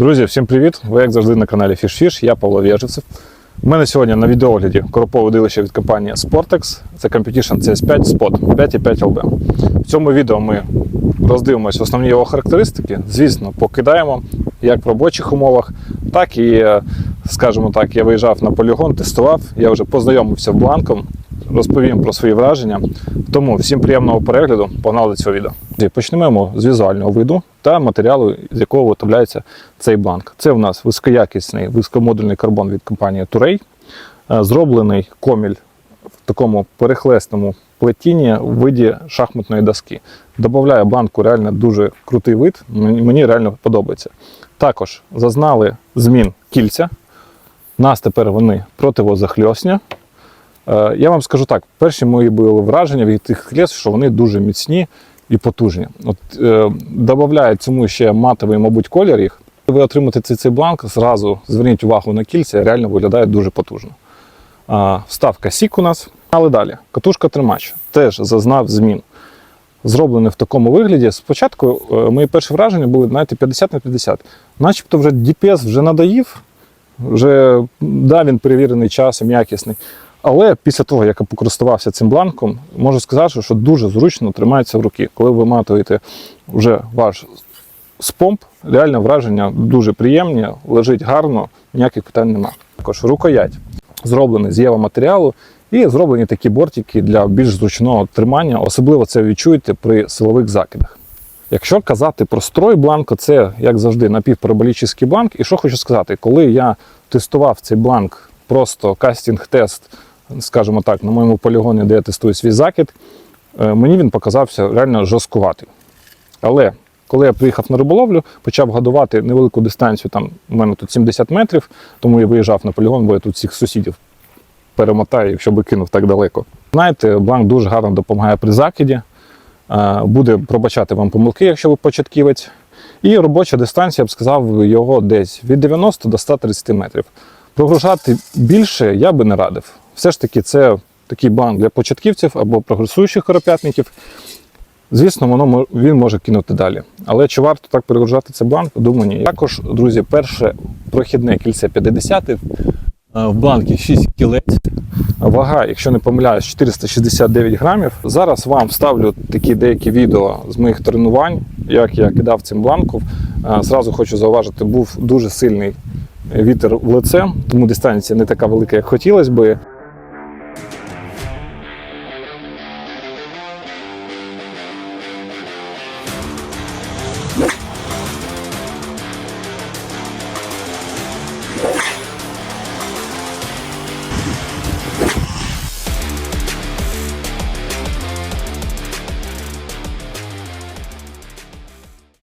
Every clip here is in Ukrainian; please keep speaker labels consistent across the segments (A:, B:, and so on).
A: Друзі, всім привіт! Ви як завжди на каналі FishFish, я Павло Вєжицев. У мене сьогодні на відеогляді коропове водилище від компанії Sportex. Це Competition CS5 Spot 5,5 LB. В цьому відео ми роздивимося основні його характеристики. Звісно, покидаємо як в робочих умовах, так і, скажімо так, я виїжджав на полігон, тестував, я вже познайомився з бланком, розповім про свої враження. Тому всім приємного перегляду, погнали до цього відео. Почнемо з візуального виду та матеріалу, з якого виготовляється цей бланк. Це в нас високоякісний високомодульний карбон від компанії Турей, зроблений коміль в такому перехлесному плетінні в виді шахматної доски. Добавляє бланку реально дуже крутий вид, мені реально подобається. Також зазнали змін кільця. Нас тепер вони противозахльосні. Е, Я вам скажу так: перші мої були враження від тих колес, що вони дуже міцні і потужні. От е, додає цьому ще матовий, мабуть, колір їх. Ви отримаєте цей, цей бланк, зразу зверніть увагу на кільця, реально виглядає дуже потужно. А, вставка сік у нас. Але далі. Катушка тримач теж зазнав змін. Зроблений в такому вигляді. Спочатку е, мої перші враження були знаєте, 50 на 50. Начебто вже DPS вже надоїв, вже да, він перевірений часом, якісний. Але після того, як я покористувався цим бланком, можу сказати, що дуже зручно тримається в руки. Коли ви матуєте вже ваш спомп, реально враження дуже приємні, лежить гарно, ніяких питань немає. Також рукоять зроблений з єва матеріалу і зроблені такі бортики для більш зручного тримання. Особливо це відчуєте при силових закидах. Якщо казати про строй бланку, це, як завжди, напівпараболічний бланк. І що хочу сказати, коли я тестував цей бланк, просто кастинг-тест, скажімо так, на моєму полігоні, де я тестую свій закид, е, мені він показався реально жорсткуватий. Але коли я приїхав на риболовлю, почав годувати невелику дистанцію, там у мене тут 70 метрів, тому я виїжджав на полігон, бо я тут всіх сусідів перемотаю, якщо би кинув так далеко. Знаєте, бланк дуже гарно допомагає при закиді, е, буде пробачати вам помилки, якщо ви початківець. І робоча дистанція, я б сказав, його десь від 90 до 130 метрів. Прогружати більше я би не радив. Все ж таки, це такий бланк для початківців або прогресуючих коропятників. Звісно, воно він може кинути далі. Але чи варто так перегружати цей бланк? Думаю, ні. Також, друзі, перше прохідне кільце 50 е, в бланкі 6 кілець. Вага, якщо не помиляюсь, 469 грамів. Зараз вам вставлю такі деякі відео з моїх тренувань, як я кидав цим бланком. Е, Зразу хочу зауважити, був дуже сильний вітер в лице, тому дистанція не така велика, як хотілося би.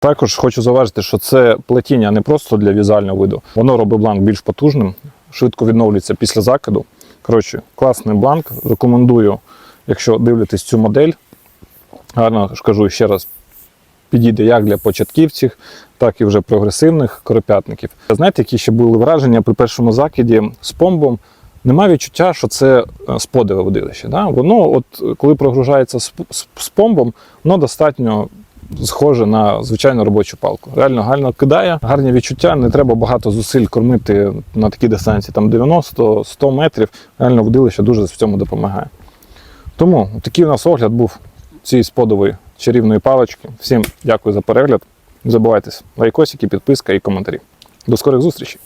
A: Також хочу зауважити, що це плетіння не просто для візуального виду. Воно робить бланк більш потужним, швидко відновлюється після закиду. Коротше, класний бланк. Рекомендую, якщо дивитесь цю модель. Гарно ж ще раз, підійде як для початківців, так і вже прогресивних коропятників. Знаєте, які ще були враження при першому закиді з помбом? Немає відчуття, що це е, сподове водилище. Да? Воно, от коли прогружається з помбом, воно достатньо схоже на звичайну робочу палку. Реально гарно кидає, гарні відчуття, не треба багато зусиль кормити на такій дистанції, там 90-100 метрів. Реально водилище дуже в цьому допомагає. Тому такий у нас огляд був цієї сподової чарівної палички. Всім дякую за перегляд. Не забувайте лайкосики, підписка і коментарі. До скорих зустрічей!